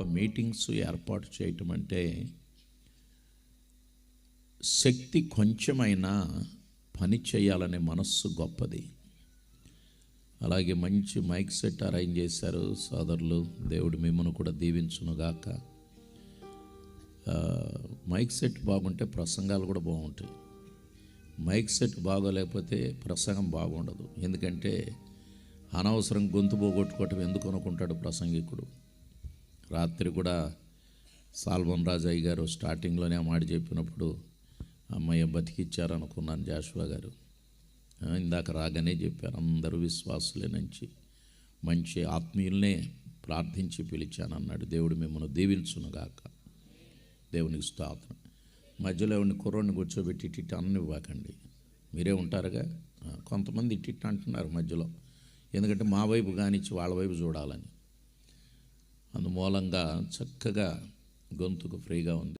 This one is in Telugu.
మీటింగ్స్ ఏర్పాటు చేయటం అంటే శక్తి కొంచెమైనా పని చేయాలనే మనస్సు గొప్పది. అలాగే మంచి మైక్ సెట్ అరేంజ్ చేశారు సోదరులు. దేవుడు మిమ్మల్ని కూడా దీవించునుగాక. మైక్ సెట్ బాగుంటే ప్రసంగాలు కూడా బాగుంటాయి. మైక్ సెట్ బాగోలేకపోతే ప్రసంగం బాగుండదు. ఎందుకంటే అనవసరం గొంతు పోగొట్టుకోవటం ఎందుకు అనుకుంటాడు ప్రసంగికుడు? రాత్రి కూడా సాల్వం రాజయ్య గారు స్టార్టింగ్లోనే ఆ మాట చెప్పినప్పుడు అమ్మాయి బతికిచ్చారు అనుకున్నాను జాషువా గారు. ఇందాక రాగానే చెప్పారు అందరూ విశ్వాసులే నుంచి మంచి ఆత్మీయుల్నే ప్రార్థించి పిలిచాను అన్నాడు దేవుడు మిమ్మల్ని దీవించునుగాక. దేవునికి స్తోత్రం. మధ్యలో ఎవరిని కుర్రోడిని కూర్చోబెట్టి ఇట్టి అన్న ఇవ్వకండి మీరే ఉంటారుగా? కొంతమంది ఇట్టి అంటున్నారు మధ్యలో. ఎందుకంటే మా వైపు కానిచ్చి వాళ్ళ వైపు చూడాలని. అందుమూలంగా చక్కగా గొంతుకు ఫ్రీగా ఉంది.